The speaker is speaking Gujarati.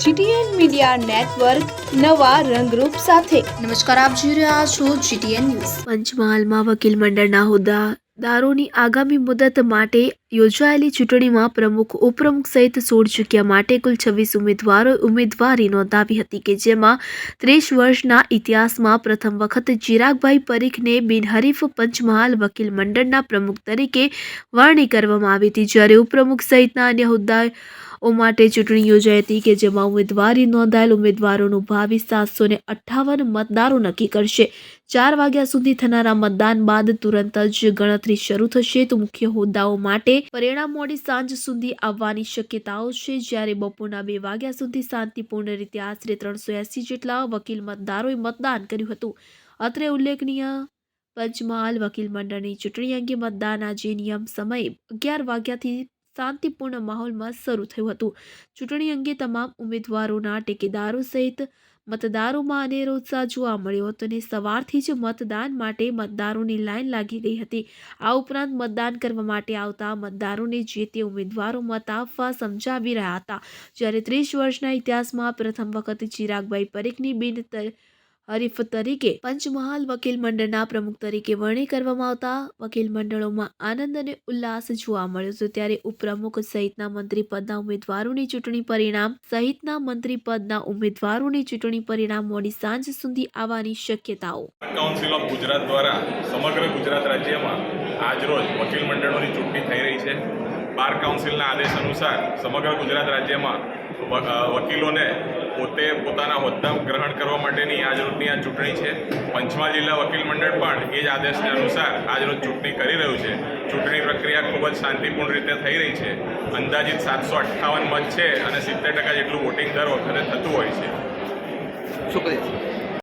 જીટીએન મીડિયા નેટવર્ક નવા રંગરૂપ સાથે. નમસ્કાર, આપ જોઈ રહ્યા છો જીટીએન ન્યૂઝ. પંચમહાલમાં વકીલ મંડળના હોદ્દાદારોની આગામી મુદત માટે યોજાયેલી ચૂંટણીમાં પ્રમુખ, ઉપપ્રમુખ સહિત સોળ જગ્યા માટે કુલ છવ્વીસ ઉમેદવારોએ ઉમેદવારી નોંધાવી હતી કે જેમાં ત્રીસ વર્ષના ઇતિહાસમાં પ્રથમ વખત ચિરાગભાઈ પરીખને બિનહરીફ પંચમહાલ વકીલ મંડળના પ્રમુખ તરીકે વરણી કરવામાં આવી હતી. જ્યારે ઉપપ્રમુખ સહિતના અન્ય હોદ્દાઓ માટે ચૂંટણી યોજાઈ હતી કે જેમાં ઉમેદવારી નોંધાયેલ ઉમેદવારોનું ભાવિ સાતસો અઠ્ઠાવન મતદારો નક્કી કરશે. ચાર વાગ્યા સુધી થનારા મતદાન બાદ તુરંત જ ગણતરી શરૂ થશે. તો મુખ્ય હોદ્દાઓ માટે પરિણામ મોડી સાંજ સુધી આવવાની શક્યતાઓ છે. જ્યારે બપોરના બે વાગ્યા સુધી શાંતિપૂર્ણ રીતે આશરે ત્રણસો એસી જેટલા વકીલ મતદારોએ મતદાન કર્યું હતું. અત્રે ઉલ્લેખનીય, પંચમહાલ વકીલ મંડળની ચૂંટણી અંગે મતદાન આજે નિયમ સમયે અગિયાર વાગ્યાથી શાંતિપૂર્ણ માહોલમાં શરૂ થયું હતું. ચૂંટણી અંગે તમામ ઉમેદવારોના ટેકેદારો સહિત મતદારોમાં અનેરો ઉત્સાહ જોવા મળ્યો હતો અને સવારથી જ મતદાન માટે મતદારોની લાઈન લાગી ગઈ હતી. આ ઉપરાંત મતદાન કરવા માટે આવતા મતદારોને જે તે ઉમેદવારો મત આપવા સમજાવી રહ્યા હતા. જ્યારે ત્રીસ વર્ષના ઇતિહાસમાં પ્રથમ વખત ચિરાગભાઈ પરીખની બિન હરીફ તરીકે પંચમહાલ વકીલ મંડળના પ્રમુખ તરીકે વરણી કરવામાં આવતા વકીલ મંડળોમાં આનંદ અને ઉલ્લાસ જોવા મળ્યો હતો ત્યારે ઉપપ્રમુખ સહિતના મંત્રી પદના ઉમેદવારોની ચૂંટણી પરિણામ સહિતના મંત્રી પદના ઉમેદવારોની ચૂંટણી પરિણામ મોડી સાંજ સુધી આવવાની શક્યતાઓ. કાઉન્સિલ ઓફ ગુજરાત દ્વારા સમગ્ર ગુજરાત રાજ્યમાં આજરોજ વકીલ મંડળોની ચૂંટણી થઈ રહી છે. બાર કાઉન્સિલના આદેશ અનુસાર સમગ્ર ગુજરાત રાજ્યમાં વકીલોને પોતે પોતાના હોદ્દા ગ્રહણ કરવા માટેની આજરોજની આ ચૂંટણી છે. પંચમહાલ જિલ્લા વકીલ મંડળ પણ એ જ આદેશને અનુસાર આજરોજ ચૂંટણી કરી રહ્યું છે. ચૂંટણી પ્રક્રિયા ખૂબ જ શાંતિપૂર્ણ રીતે થઈ રહી છે. અંદાજિત સાતસો અઠ્ઠાવન મત છે અને સિત્તેર ટકા જેટલું વોટિંગ દર વખતે થતું હોય છે. શું